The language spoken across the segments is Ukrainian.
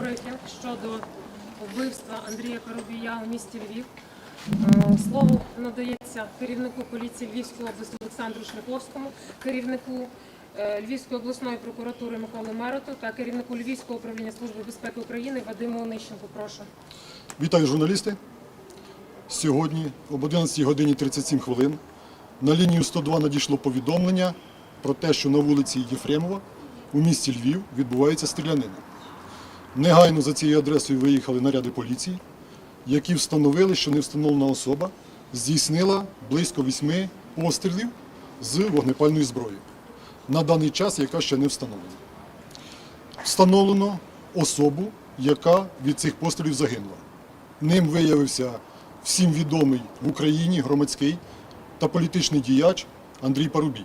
брифінг щодо вбивства Андрія Коробія у місті Львів. Е, Слово надається керівнику поліції Львівської області Олександру Шляховському, керівнику е, Львівської обласної прокуратури Миколі Мероту та керівнику Львівського управління Служби безпеки України Вадиму Онищенку. Прошу. Вітаю журналісти. Сьогодні об 11 годині 37 хвилин на лінію 102 надійшло повідомлення про те, що на вулиці Єфремова у місті Львів відбувається стрілянина. Негайно за цією адресою виїхали наряди поліції, які встановили, що невстановлена особа здійснила близько вісьми пострілів з вогнепальної зброї. На даний час, яка ще не встановлена. Встановлено особу, яка від цих пострілів загинула. Ним виявився всім відомий в Україні громадський та політичний діяч Андрій Парубій.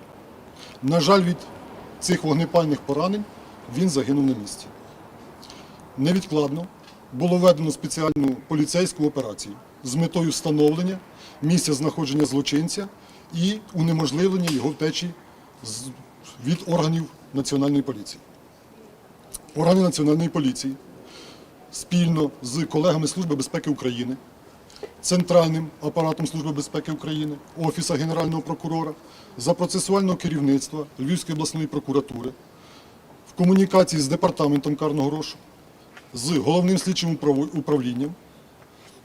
На жаль, від цих вогнепальних поранень він загинув на місці. Невідкладно було введено спеціальну поліцейську операцію з метою встановлення місця знаходження злочинця і унеможливлення його втечі від органів Національної поліції. Органи Національної поліції спільно з колегами Служби безпеки України, Центральним апаратом Служби безпеки України, Офіса Генерального прокурора, за процесуального керівництва Львівської обласної прокуратури, в комунікації з департаментом карного розшуку, з головним слідчим управлінням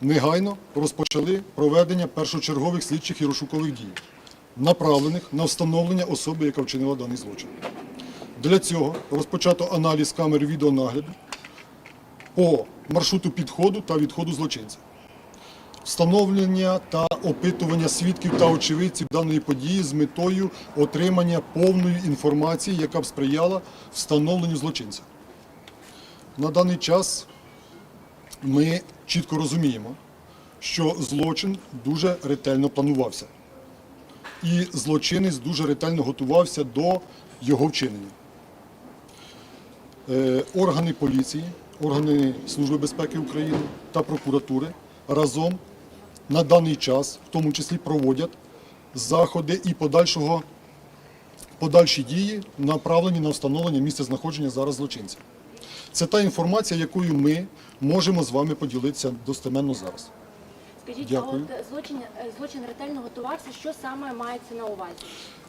негайно розпочали проведення першочергових слідчих і розшукових дій, направлених на встановлення особи, яка вчинила даний злочин. Для цього розпочато аналіз камер відеонагляду по маршруту підходу та відходу злочинця. Встановлення та опитування свідків та очевидців даної події з метою отримання повної інформації, яка б сприяла встановленню злочинця. На даний час ми чітко розуміємо, що злочин дуже ретельно планувався. І злочинець дуже ретельно готувався до його вчинення. Е, Органи поліції, органи Служби безпеки України та прокуратури разом на даний час, в тому числі, проводять заходи і подальшого, подальші дії, направлені на встановлення місця знаходження зараз злочинця. Це та інформація, якою ми можемо з вами поділитися достеменно зараз. Скажіть, Дякую. а от е, злочин, е, злочин ретельно готувався, що саме мається на увазі?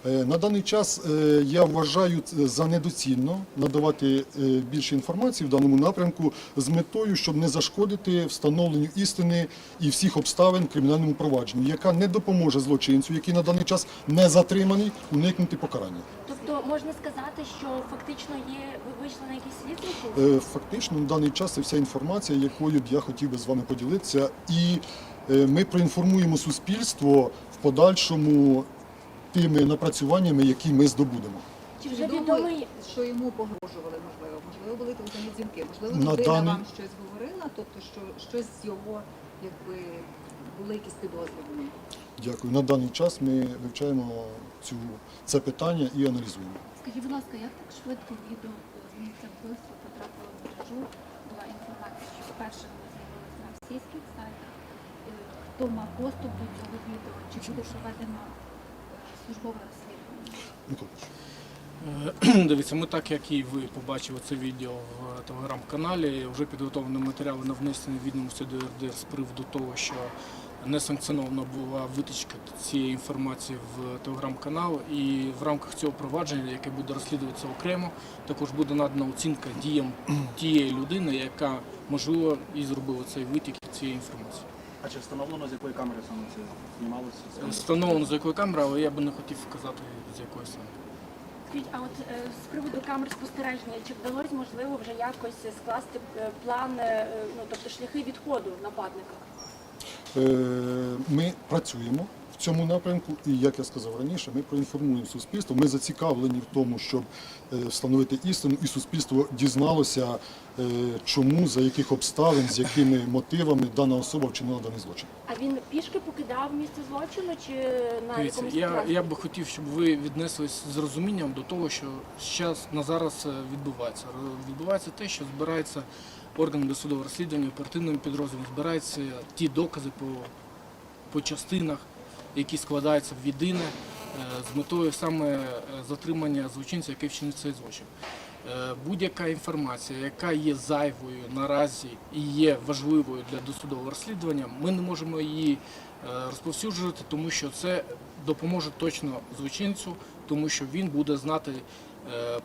Е, На даний час я вважаю за недоцільно надавати більше інформації в даному напрямку з метою, щоб не зашкодити встановленню істини і всіх обставин в кримінальному провадженні, яка не допоможе злочинцю, який на даний час не затриманий, уникнути покарання. Можна сказати, що фактично є, ви вийшли на якийсь слід? Е, Фактично на даний час це вся інформація, якою б я хотів би з вами поділитися, і е, ми проінформуємо суспільство в подальшому тими напрацюваннями, які ми здобудемо. Чи вже відомо, відомий? що йому погрожували, можливо? Можливо, були телефонні дзвінки, можливо, людина даний- вам щось говорила, тобто що щось з його, якби були якісь підозри. Дякую. На даний час ми вивчаємо цю, це питання і аналізуємо. Скажіть, будь ласка, як так швидко відео з місця вбивства потрапило в мережу? Була інформація, що вперше воно з'явилося на російських сайтах. Хто мав доступ до цього відео? Чи буде проведено е, службове розслідування? Е, Дивіться, ми так як і ви побачили це відео в телеграм-каналі, вже підготовлені матеріали на внесення відомості до РДР з приводу того, що несанкціонована була витичка цієї інформації в телеграм-канал, і в рамках цього провадження, яке буде розслідуватися окремо, також буде надана оцінка діям тієї людини, яка можливо і зробила цей витік цієї інформації. А чи встановлено, з якої камери саме це знімалося? Встановлено за якою камерою, але я би не хотів вказати з якої саме. Скажіть, а от е, з приводу камер спостереження, чи вдалося можливо вже якось скласти е, план, е, ну тобто шляхи відходу нападника? Е, Ми працюємо в цьому напрямку, і як я сказав раніше, ми проінформуємо суспільство. Ми зацікавлені в тому, щоб е, встановити істину, і суспільство дізналося, е, чому, за яких обставин, з якими мотивами дана особа вчинила даний злочин. А він пішки покидав місце злочину чи на Дивіться, якомусь я, я би хотів, щоб ви віднеслись з розумінням до того, що зараз на зараз відбувається. Відбувається те, що збираються органи досудового розслідування, оперативним підрозділом, збираються ті докази по, по частинах, які складаються в єдине е, з метою саме е, затримання злочинця, який вчинив цей злочин. Е, Будь-яка інформація, яка є зайвою наразі і є важливою для досудового розслідування, ми не можемо її розповсюджувати, тому що це допоможе точно злочинцю, тому що він буде знати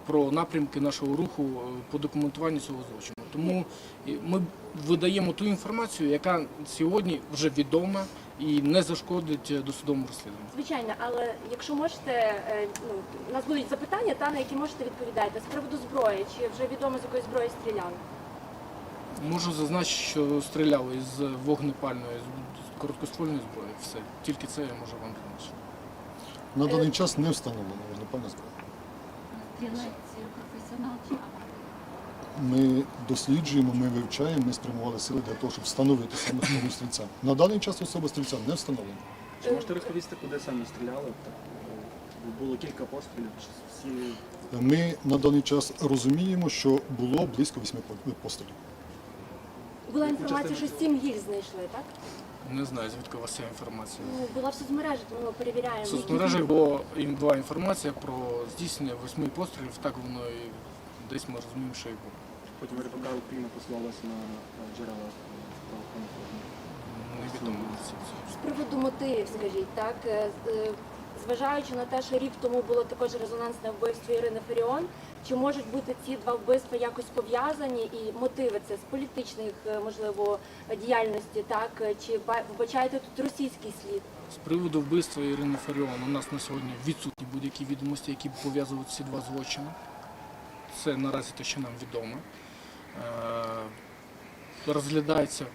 про напрямки нашого руху е, по документуванню цього злочину. Тому ми видаємо ту інформацію, яка сьогодні вже відома і не зашкодить е, досудовому розслідуванню. Звичайно, але якщо можете, е, ну, у нас будуть запитання, та на які можете відповідати. З приводу зброї, чи вже відомо з якої зброї стріляли? Можу зазначити, що стріляли із вогнепальної з короткоствольної зброї. Все тільки це я можу вам зазначити. На даний час не встановлено, напевно, зброя. Стрілець професіонал чи? Ми досліджуємо, ми вивчаємо, ми спрямували сили для того, щоб встановити саме особу стрільця. На даний час особа стрільця не встановлена. Чи можете розповісти, куди саме стріляли? Е, було кілька пострілів, всі Ми на даний час розуміємо, що було близько восьми пострілів. Була інформація, що сім гільз знайшли, так? Не знаю, звідки у вас ця інформація. Ну, була в соцмережі, тому ми перевіряємо. В соцмережах була, їм була інформація про здійснення восьми пострілів, так воно і десь ми розуміємо, що і було. потім РПК Україна посилалася на е, джерела правоохоронних органів. Невідомо. З приводу мотивів, скажіть, так? е, з- е, Зважаючи на те, що рік тому було також резонансне вбивство Ірини Феріон, чи можуть бути ці два вбивства якось пов'язані і мотиви це з політичних, е, можливо, діяльності, так? Е, Чи ба- вбачаєте тут російський слід? З приводу вбивства Ірини Фаріон у нас на сьогодні відсутні будь-які відомості, які б пов'язують ці два злочини. Це наразі те, що нам відомо. Е, Розглядаються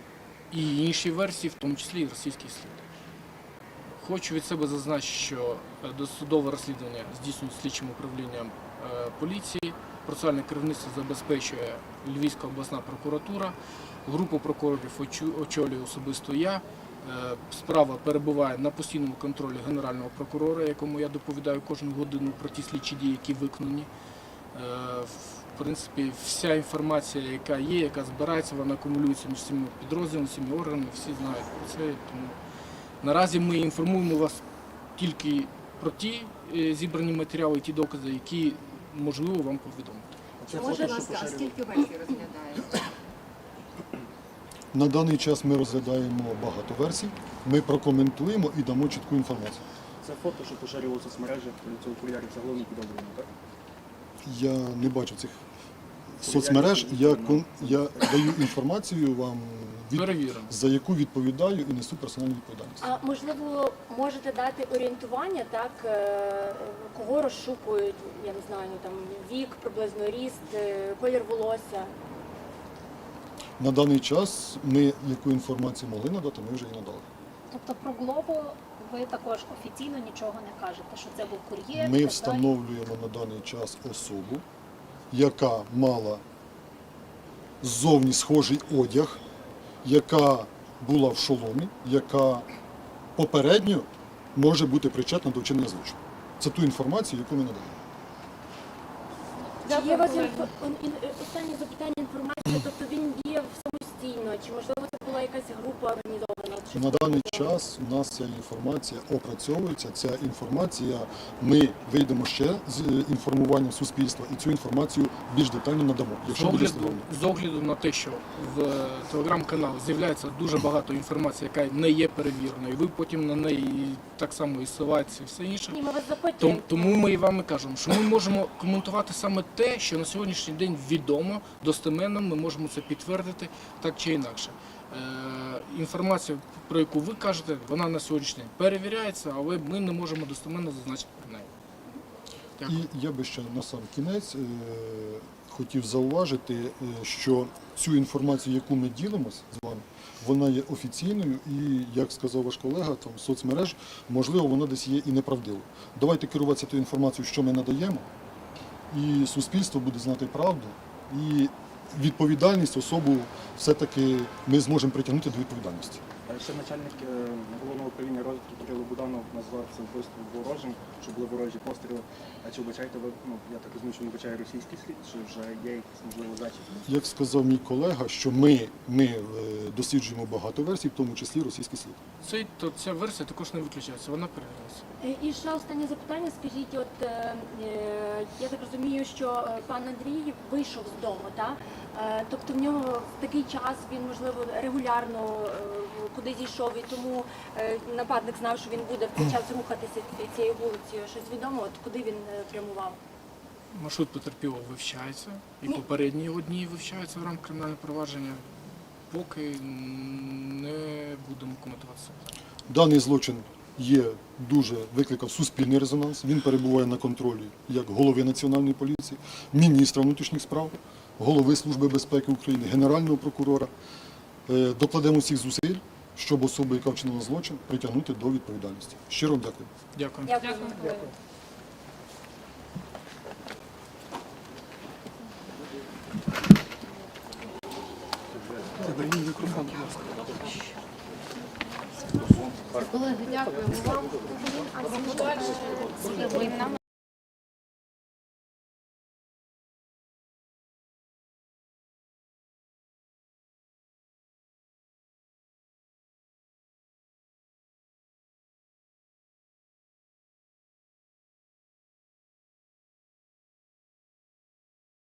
і інші версії, в тому числі і російський слід. Хочу від себе зазначити, що досудове розслідування здійснює слідчим управлінням поліції. Процесуальне керівництво забезпечує Львівська обласна прокуратура. Групу прокурорів очолюю особисто я. Е, Справа перебуває на постійному контролі генерального прокурора, якому я доповідаю кожну годину про ті слідчі дії, які виконані. Е, В принципі, вся інформація, яка є, яка збирається, вона акумулюється між всіма підрозділами, всіма органами, всі знають про це. Тому наразі ми інформуємо вас тільки про ті е, зібрані матеріали, ті докази, які можливо вам повідомити. Це Може, фото, Будь що ласка, а поширювали. скільки версій розглядаєте? На даний час ми розглядаємо багато версій. Ми прокоментуємо і дамо чітку інформацію. Це фото, що поширювали в соцмережах цього кур'єрів, це головні підозрюваний, так? Я не бачу цих соцмереж. Я, кон- я даю інформацію вам, від, за яку відповідаю і несу персональну відповідальність. А можливо, можете дати орієнтування, так е, кого розшукують, я не знаю, ну, там вік, приблизно ріст, е, колір волосся. На даний час ми яку інформацію могли надати, ми вже і надали. Тобто про Глобу ви також офіційно нічого не кажете, що це був кур'єр. і Ми так встановлюємо на даний час особу, яка мала ззовні схожий одяг, яка була в шоломі, яка попередньо може бути причетна до вчинення злочину. Це ту інформацію, яку ми надаємо. Чи є у вас інфо- ін- ін- останнє запитання інформація, тобто він діяв самостійно, чи можливо це була якась група організована? На даний час у нас ця інформація опрацьовується. Ця інформація, ми вийдемо ще з е, інформуванням суспільства і цю інформацію більш детально надамо, З якщо буде огляду, встановлено. з огляду на те, що в е, телеграм-каналі з'являється дуже багато інформації, яка не є перевіреною, ви потім на неї так само і ссилаєтеся і все інше. Ні, ми вас тому ми і вам і кажемо, що ми можемо коментувати саме те, що на сьогоднішній день відомо, достеменно, ми можемо це підтвердити так чи інакше. Е, інформація, про яку ви кажете, вона на сьогоднішній день перевіряється, але ми не можемо достеменно зазначити про неї. Дякую. І я би ще на сам кінець е, хотів зауважити, е, що цю інформацію, яку ми ділимося з вами, вона є офіційною і, як сказав ваш колега, там соцмереж, можливо, вона десь є і неправдивою. Давайте керуватися тою інформацією, що ми надаємо, і суспільство буде знати правду, і відповідальність особу все-таки ми зможемо притягнути до відповідальності. Ще начальник е, головного управління розвитку Кирило Буданов назвав це вбивство ворожим, що були ворожі постріли. А чи вбачаєте ви, ну я так розумію, що не вбачає російський слід, чи вже є якісь можливо зачіпки? Як сказав мій колега, що ми, ми е, досліджуємо багато версій, в тому числі російський слід. Цей, то, ця версія також не виключається, вона переглядається. Е, І ще останнє запитання. Скажіть, от е, я так розумію, що пан Андрій вийшов з дому, так? Е, Тобто в нього в такий час він можливо регулярно е, кудись йшов, і тому е, нападник знав, що він буде в цей час рухатися цією вулицею. Щось відомо, от куди він е, прямував? Маршрут потерпілого вивчається, і попередні його дні вивчаються в рамках кримінального провадження. Поки не будемо коментувати це. Даний злочин є дуже викликав суспільний резонанс. Він перебуває на контролі як голови національної поліції, міністра внутрішніх справ, голови Служби безпеки України, генерального прокурора. Е, Докладемо всіх зусиль, щоб особу, яка вчинила злочин, притягнути до відповідальності. Щиро вам дякую. Дякую. Дякую. Дякую, колеги. Колеги, дякуємо вам.